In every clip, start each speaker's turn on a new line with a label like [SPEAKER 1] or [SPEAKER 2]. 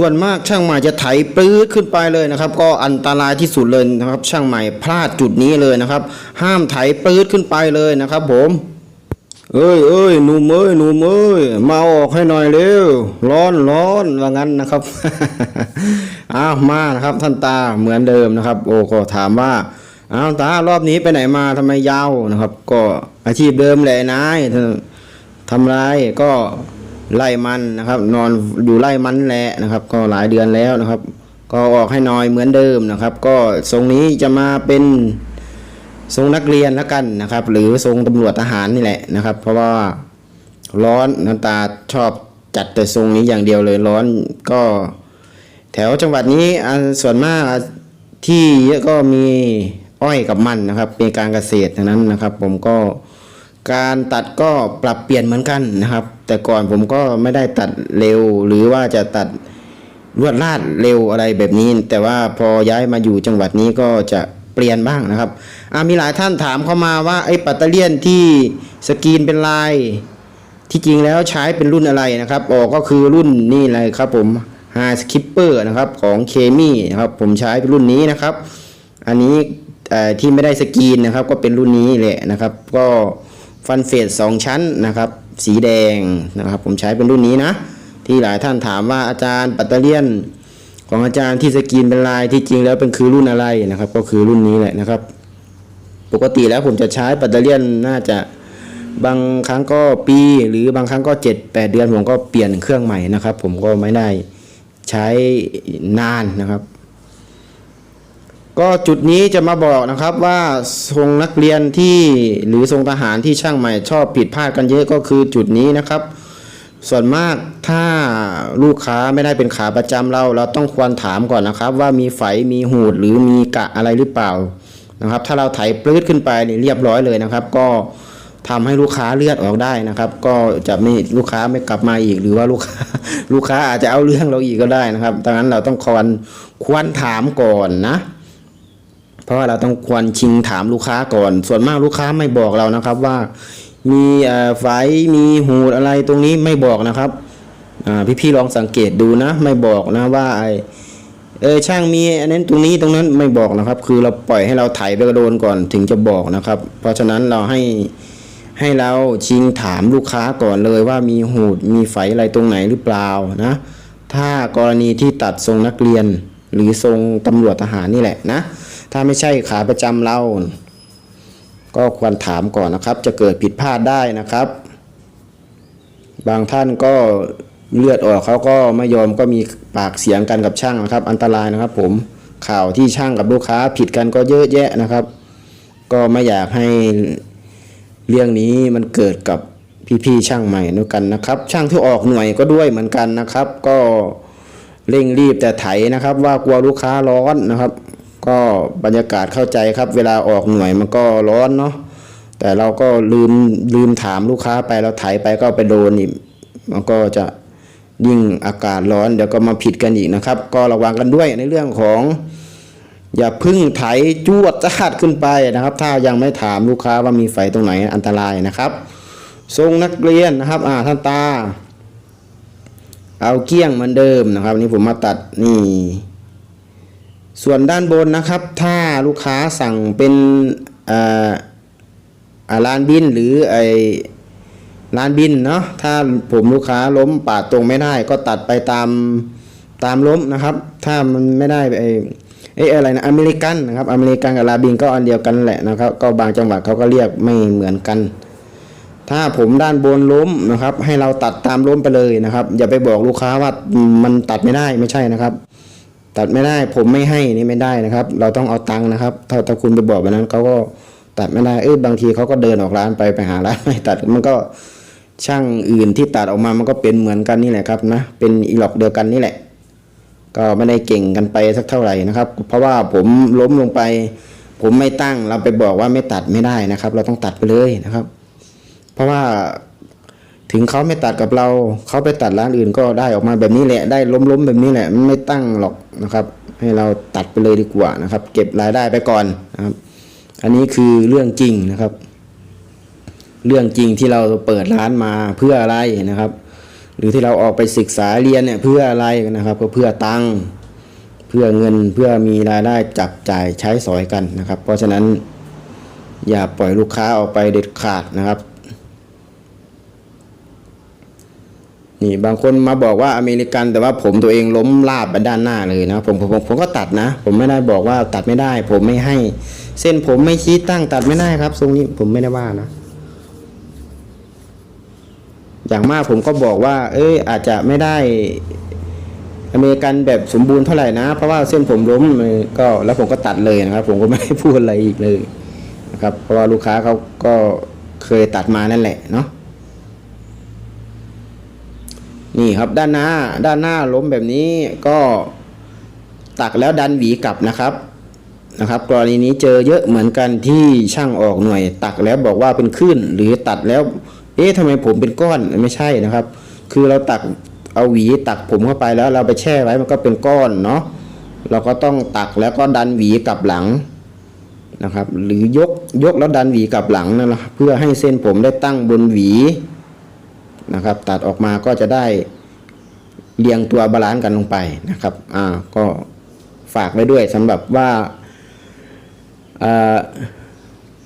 [SPEAKER 1] ส่วนมากช่างใหม่จะไถปลื้ดขึ้นไปเลยนะครับ ก็อันตรายที่สุดเลยนะครับ ช่างใหม่พลาดจุดนี้เลยนะครับ ห้ามไถปลื้ดขึ้นไปเลยนะครับ ผมเอ้ยเอ้ยหนุ่มเอ้ยหนุ่มเอ้ยมาออกให้หน่อยเร็วร้อนร้อนว่างั้นนะครับอ้าวมานะครับ ท่านตาเหมือนเดิมนะครับ โอ้ก็ถามว่าอ้าวตารอบนี้ไปไหนมาทำไมยาวนะครับ ก็อาชีพเดิมแหละนายทำไรก็ ไล่มันนะครับ นอนอยู่ไล่มันแหละนะครับ ก็หลายเดือนแล้วนะครับ ก็ออกให้น่อยเหมือนเดิมนะครับ ก็ทรงนี้จะมาเป็นทรงนักเรียนแล้วกันนะครับ หรือทรงตำรวจทหารนี่แหละนะครับ เพราะว่าร้อนน้ำตาชอบจัดแต่ทรงนี้อย่างเดียวเลยร้อนก็ แถวจังหวัดนี้ส่วนมากที่เยอะก็มีอ้อยกับมันนะครับเป็นการเกษตรทั้งนั้นนะครับ ผมก็การตัดก็ปรับเปลี่ยนเหมือนกันนะครับ แต่ก่อนผมก็ไม่ได้ตัดเร็ว หรือว่าจะตัดรวดลาดเร็วอะไรแบบนี้ แต่ว่าพอย้ายมาอยู่จังหวัดนี้ก็จะเปลี่ยนบ้างนะครับมีหลายท่านถามเข้ามาว่าไอ้ปัตเตเลียนที่สกรีนเป็นลาย ที่จริงแล้วใช้เป็นรุ่นอะไรนะครับออกก็คือรุ่นนี่เลยครับผม h a r Skipper นะครับของเคมีนะครับผมใช้เป็นรุ่นนี้นะครับ อันนี้ที่ไม่ได้สกรีนนะครับ ก็เป็นรุ่นนี้แหละนะครับ ก็ ฟันเฟสสองชั้นนะครับสีแดงนะครับผมใช้เป็นรุ่นนี้นะที่หลายท่านถามว่าอาจารย์ปัตเตเลียน ของอาจารย์ที่สกรีนเป็นลายที่จริงแล้วเป็นคือรุ่นอะไรนะครับ ก็คือรุ่นนี้แหละนะครับ ปกติแล้วผมจะใช้ปัตเตเลียนน่าจะบางครั้งก็ปีหรือบางครั้งก็ 7 8 เดือนผมก็เปลี่ยนเครื่องใหม่นะครับ ผมก็ไม่ได้ใช้นานนะครับ ก็จุดนี้จะมาบอกนะครับว่าทรงนักเรียนที่หรือทรงทหารที่ช่างใหม่ชอบผิดพลาดกันเยอะก็คือจุดนี้นะครับ ส่วนมากถ้าลูกค้าไม่ได้เป็นขาประจำเรา เราต้องควรถามก่อนนะครับ ว่ามีไฝมีหูดหรือมีกะอะไรหรือเปล่านะครับ ถ้าเราไถปลื้ดขึ้นไปนี่เรียบร้อยเลยนะครับ ก็ทำให้ลูกค้าเลือดออกได้นะครับ ก็จะไม่ลูกค้าไม่กลับมาอีก หรือว่าลูกค้าลูกค้าอาจจะเอาเรื่องเราอีกก็ได้นะครับดังนั้นเราต้องควรควรถามก่อนนะ เพราะว่าเราต้องควรชิงถามลูกค้าก่อน ส่วนมากลูกค้าไม่บอกเรานะครับว่ามีไฟมีหูดอะไรตรงนี้ไม่บอกนะครับพี่ๆลองสังเกตดูนะ ไม่บอกนะว่าไอเออช่างมีอันนั้นตรงนี้ตรงนั้นไม่บอกนะครับ คือเราปล่อยให้เราไถไปกระโดนก่อนถึงจะบอกนะครับ เพราะฉะนั้นเราให้ให้เราชิงถามลูกค้าก่อนเลยว่ามีหูดมีไฟอะไรตรงไหนหรือเปล่านะ ถ้ากรณีที่ตัดทรงนักเรียนหรือทรงตำรวจทหารนี่แหละนะ ถ้าไม่ใช่ขาประจำเรา ก็ควรถามก่อนนะครับ จะเกิดผิดพลาดได้นะครับ บางท่านก็เลือดออกเขาก็ไม่ยอมก็มีปากเสียงกันกับช่างนะครับ อันตรายนะครับ ผมข่าวที่ช่างกับลูกค้าผิดกันก็เยอะแยะนะครับ ก็ไม่อยากให้เรื่องนี้มันเกิดกับพี่ๆช่างใหม่ด้วยกันนะครับ ช่างที่ออกหน่วยก็ด้วยเหมือนกันนะครับ ก็เร่งรีบแต่ไถนะครับ ว่ากลัวลูกค้าร้อนนะครับ ก็บรรยากาศเข้าใจครับ เวลาออกหน่วยมันก็ร้อนเนาะแต่เราก็ลืมลืมถามลูกค้าไปเราไถไปก็ไปโดนอีกมันก็จะยิ่งอากาศร้อนเดี๋ยวก็มาผิดกันอีกนะครับ ก็ระวังกันด้วยในเรื่องของ อย่าพึ่งไถจวดจาดขึ้นไปนะครับ ถ้ายังไม่ถามลูกค้าว่ามีไฟตรงไหนอันตรายนะครับ ทรงนักเรียนนะครับ อ่าท่านตา เอาเกี้ยงเหมือนเดิมนะครับนนี้ผมมาตัดนี่ ส่วนด้านบนนะครับ ถ้าลูกค้าสั่งเป็นอ่าลานบินหรือไอลานบินเนาะถ้าผมลูกค้าล้มปาดตรงไม่ได้ ก็ตัดไปตามตามล้มนะครับ ถ้ามันไม่ได้ไอเอยอะไรนะอเมริกันนะครับอเมริกันกับลาบินก็อันเดียวกันแหละนะครับ ก็บางจังหวัดเขาก็เรียกไม่เหมือนกัน ถ้าผมด้านบนล้มนะครับ ให้เราตัดตามล้มไปเลยนะครับ อย่าไปบอกลูกค้าว่ามันตัดไม่ได้ไม่ใช่นะครับ ตัดไม่ได้ผมไม่ให้นี่ไม่ได้นะครับ เราต้องเอาตังค์นะครับ ถ้าถ้าคุณไปบอกแบบนั้นเขาก็ตัดไม่ได้เอ้ยบางทีเขาก็เดินออกร้านไปไปหาร้านไม่ตัดมันก็ช่างอื่นที่ตัดออกมามันก็เป็นเหมือนกันนี่แหละครับนะเป็นอีหลอกเดียวกันนี่แหละ ก็ไม่ได้เก่งกันไปสักเท่าไหร่นะครับ เพราะว่าผมล้มลงไป ผมไม่ตั้งเราไปบอกว่าไม่ตัดไม่ได้นะครับ เราต้องตัดไปเลยนะครับ เพราะว่า ถึงเขาไม่ตัดกับเรา เขาไปตัดร้านอื่นก็ได้ออกมาแบบนี้แหละ ได้ล้มๆแบบนี้แหละไม่ตั้งหรอกนะครับ ให้เราตัดไปเลยดีกว่านะครับ เก็บรายได้ไปก่อนนะครับ อันนี้คือเรื่องจริงนะครับ เรื่องจริงที่เราเปิดร้านมาเพื่ออะไรนะครับ หรือที่เราออกไปศึกษาเรียนเนี่ยเพื่ออะไรนะครับ ก็เพื่อตังค์เพื่อเงินเพื่อมีรายได้จับจ่ายใช้สอยกันนะครับ เพราะฉะนั้นอย่าปล่อยลูกค้าออกไปเด็ดขาดนะครับ นี่บางคนมาบอกว่าอเมริกันแต่ว่าผมตัวเองล้มลาบไปด้านหน้าเลยนะผมผมผมผมก็ตัดนะ ผมไม่ได้บอกว่าตัดไม่ได้ ผมไม่ให้ เส้นผมไม่ชี้ตั้งตัดไม่ได้ครับ ทรงนี้ผมไม่ได้ว่านะ อย่างมากผมก็บอกว่า เอ้ยอาจจะไม่ได้อเมริกันแบบสมบูรณ์เท่าไหร่นะ เพราะว่าเส้นผมล้มก็แล้วผมก็ตัดเลยนะครับ ผมก็ไม่ได้พูดอะไรอีกเลยนะครับ เพราะว่าลูกค้าเขาก็เคยตัดมานั่นแหละเนาะ นี่ครับด้านหน้าด้านหน้าล้มแบบนี้ก็ตักแล้วดันหวีกลับนะครับนะครับ กรณีนี้เจอเยอะเหมือนกันที่ช่างออกหน่วย ตักแล้วบอกว่าเป็นคลื่นหรือตัดแล้ว เอ๊ะทำไมผมเป็นก้อนไม่ใช่นะครับ คือเราตักเอาหวีตักผมเข้าไปแล้วเราไปแช่ไว้มันก็เป็นก้อนเนาะเราก็ต้องตักแล้วก็ดันหวีกลับหลังนะครับ หรือยกยกแล้วดันหวีกลับหลังนั่นแหละเพื่อให้เส้นผมได้ตั้งบนหวี นะครับ ตัดออกมาก็จะได้เรียงตัวบาลานซ์กันลงไปนะครับอ่าก็ฝากไว้ด้วยสำหรับว่า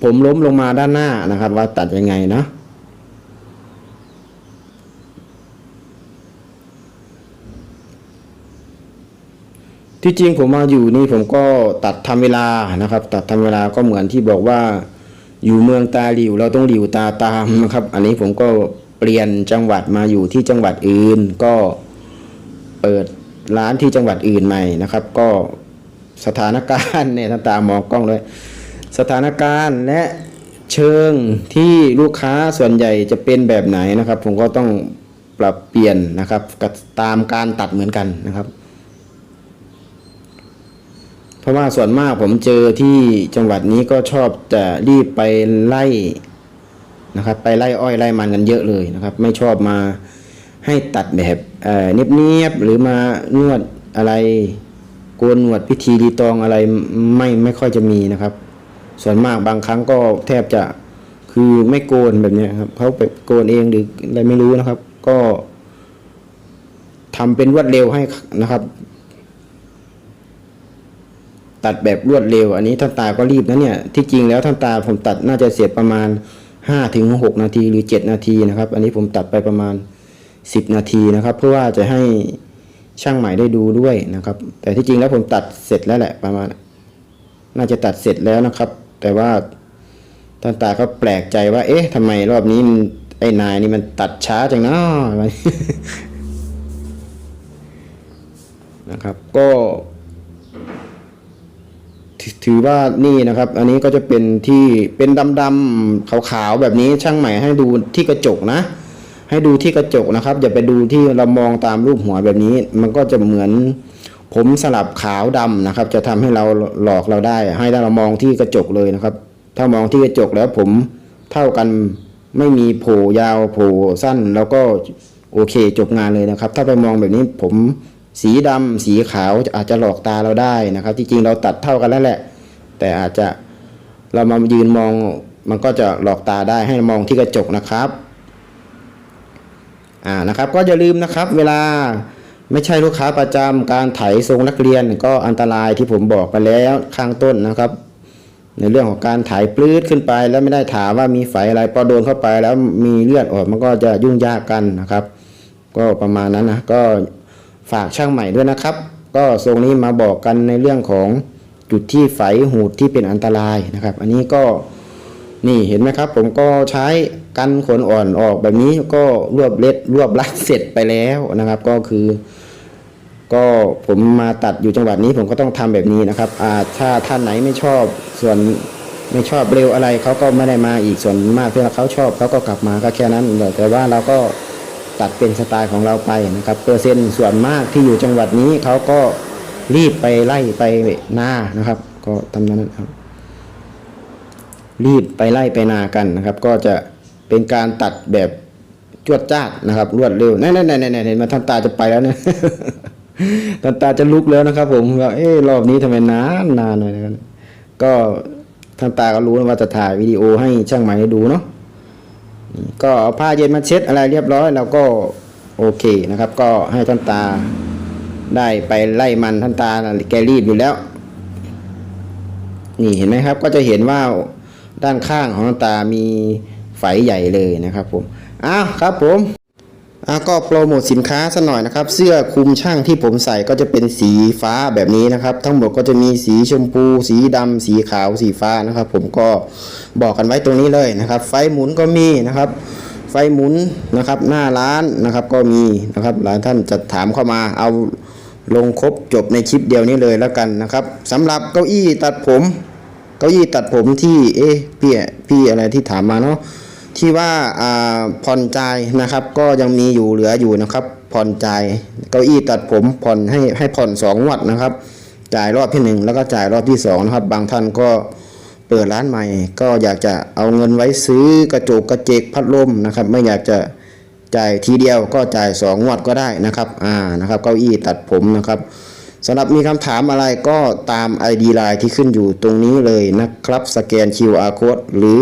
[SPEAKER 1] ผมล้มลงมาด้านหน้านะครับ ว่าตัดยังไงเนาะที่จริงผมมาอยู่นี่ผมก็ตัดทำเวลานะครับ ตัดทำเวลาก็เหมือนที่บอกว่า อยู่เมืองตาหลิวเราต้องหลิวตาตามนะครับ อันนี้ผมก็ เปลี่ยนจังหวัดมาอยู่ที่จังหวัดอื่น ก็เปิดร้านที่จังหวัดอื่นใหม่นะครับ ก็สถานการณ์เนี่ยท่านตามองกล้องเลยสถานการณ์และเชิงที่ลูกค้าส่วนใหญ่จะเป็นแบบไหนนะครับ ผมก็ต้องปรับเปลี่ยนนะครับกับตามการตัดเหมือนกันนะครับ เพราะว่าส่วนมากผมเจอที่จังหวัดนี้ก็ชอบจะรีบไปไล่ นะครับ ไปไล่อ้อยไล่มันกันเยอะเลยนะครับ ไม่ชอบมาให้ตัดแบบเออเนียบๆหรือมานวดอะไรโกนหนวดพิธีรีตองอะไรไม่ไม่ค่อยจะมีนะครับ ส่วนมากบางครั้งก็แทบจะคือไม่โกนแบบนี้ครับเขาไปโกนเองหรืออะไรไม่รู้นะครับ ก็ทำเป็นรวดเร็วให้นะครับ ตัดแบบรวดเร็ว อันนี้ท่านตาก็รีบนะเนี่ย ที่จริงแล้วท่านตาผมตัดน่าจะเสร็จประมาณ 5ถึง6นาทีหรือ 7 นาทีนะครับ อันนี้ผมตัดไปประมาณ 10 นาทีนะครับ เพื่อว่าจะให้ช่างใหม่ได้ดูด้วยนะครับ แต่ที่จริงแล้วผมตัดเสร็จแล้วแหละประมาณ น่าจะตัดเสร็จแล้วนะครับ แต่ว่าท่านตาก็แปลกใจว่า เอ๊ะทำไมรอบนี้มันไอ้นายนี่มันตัดช้าจังเนาะนะครับ ก็ ถือว่านี่นะครับ อันนี้ก็จะเป็นที่เป็นดำๆขาวๆแบบนี้ช่างใหม่ให้ดูที่กระจกนะ ให้ดูที่กระจกนะครับ อย่าไปดูที่เรามองตามรูปหัวแบบนี้ มันก็จะเหมือนผมสลับขาวดำนะครับ จะทำให้เราหลอกเราได้ ให้เรามองที่กระจกเลยนะครับ ถ้ามองที่กระจกแล้วผมเท่ากันไม่มีโผยาวโผสั้น แล้วก็โอเคจบงานเลยนะครับ ถ้าไปมองแบบนี้ผม สีดำสีขาวอาจจะหลอกตาเราได้นะครับ จริงๆเราตัดเท่ากันแล้วแหละ แต่อาจจะเรามายืนมองมันก็จะหลอกตาได้ให้มองที่กระจกนะครับอ่านะครับ ก็อย่าลืมนะครับ เวลาไม่ใช่ลูกค้าประจำการไถทรงนักเรียนก็อันตรายที่ผมบอกไปแล้วข้างต้นนะครับ ในเรื่องของการถ่ายปลื้ดขึ้นไปแล้วไม่ได้ถามว่ามีไฟอะไรพอโดนเข้าไปแล้วมีเลือดออกมันก็จะยุ่งยากกันนะครับ ก็ประมาณนั้นนะก็ ฝากช่างใหม่ด้วยนะครับ ก็ทรงนี้มาบอกกันในเรื่องของจุดที่ไฟหูดที่เป็นอันตรายนะครับ อันนี้ก็นี่เห็นไหมครับ ผมก็ใช้กันขนอ่อนออกแบบนี้ก็รวบเล็ดรวบรัดเสร็จไปแล้วนะครับ ก็คือ ก็ผมมาตัดอยู่จังหวัดนี้ผมก็ต้องทำแบบนี้นะครับอ่าถ้าท่านไหนไม่ชอบส่วนไม่ชอบเร็วอะไรเขาก็ไม่ได้มาอีกส่วนมากที่เขาชอบเขาก็กลับมาก็แค่นั้นแต่ว่าเราก็ ตัดเป็นสไตล์ของเราไปนะครับ เปอร์เซ็นต์ส่วนมากที่อยู่จังหวัดนี้เขาก็รีบไปไล่ไปนานะครับ ก็ทำนั้นนะครับ รีบไปไล่ไปนากันนะครับ ก็จะเป็นการตัดแบบจวดจ้าดนะครับ รวดเร็วนั่นนั่นนั่นเห็นมาท่านตาจะไปแล้วเนี่ยท่านตาจะลุกแล้วนะครับ ผมว่าเอ๊ะรอบนี้ทำไมนานนานหน่อยนะครับก็ท่านตาก็รู้ว่าจะถ่ายวิดีโอให้ช่างใหม่ดูเนาะ ก็เอาผ้าเย็นมาเช็ดอะไรเรียบร้อย แล้วก็โอเคนะครับ ก็ให้ท่านตาได้ไปไล่มันท่านตาแกรีบอยู่แล้ว นี่เห็นไหมครับ ก็จะเห็นว่าด้านข้างของท่านตามีไฝใหญ่เลยนะครับผมอ้าวครับผม ก็โปรโมทสินค้าสักหน่อยนะครับ เสื้อคลุมช่างที่ผมใส่ก็จะเป็นสีฟ้าแบบนี้นะครับ ทั้งหมดก็จะมีสีชมพู สีดำสีขาวสีฟ้านะครับ ผมก็บอกกันไว้ตรงนี้เลยนะครับ ไฟหมุนก็มีนะครับ ไฟหมุนนะครับ หน้าร้านนะครับก็มีนะครับหลายท่านจะถามเข้ามาเอาลงครบจบในคลิปเดียวนี้เลยแล้วกันนะครับสำหรับเก้าอี้ตัดผม เก้าอี้ตัดผมที่เอ๊ะพี่พี่อะไรที่ถามมาเนาะ ที่ว่าผ่อนจ่ายนะครับ ก็ยังมีอยู่เหลืออยู่นะครับผ่อนจ่ายเก้าอี้ตัดผมผ่อนให้ให้ผ่อนสองงวดนะครับ จ่ายรอบที่หนึ่งแล้วก็จ่ายรอบที่สองนะครับบางท่านก็เปิดร้านใหม่ ก็อยากจะเอาเงินไว้ซื้อกระจกกระเจกพัดลมนะครับ ไม่อยากจะจ่ายทีเดียวก็จ่ายสองงวดก็ได้นะครับอ่านะครับ เก้าอี้ตัดผมนะครับสำหรับมีคำถามอะไรก็ตาม ID Line ที่ขึ้นอยู่ตรงนี้เลยนะครับ สแกน QR Code หรือ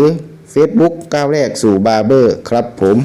[SPEAKER 1] Facebook ก้าวแรกสู่บาร์เบอร์ครับผม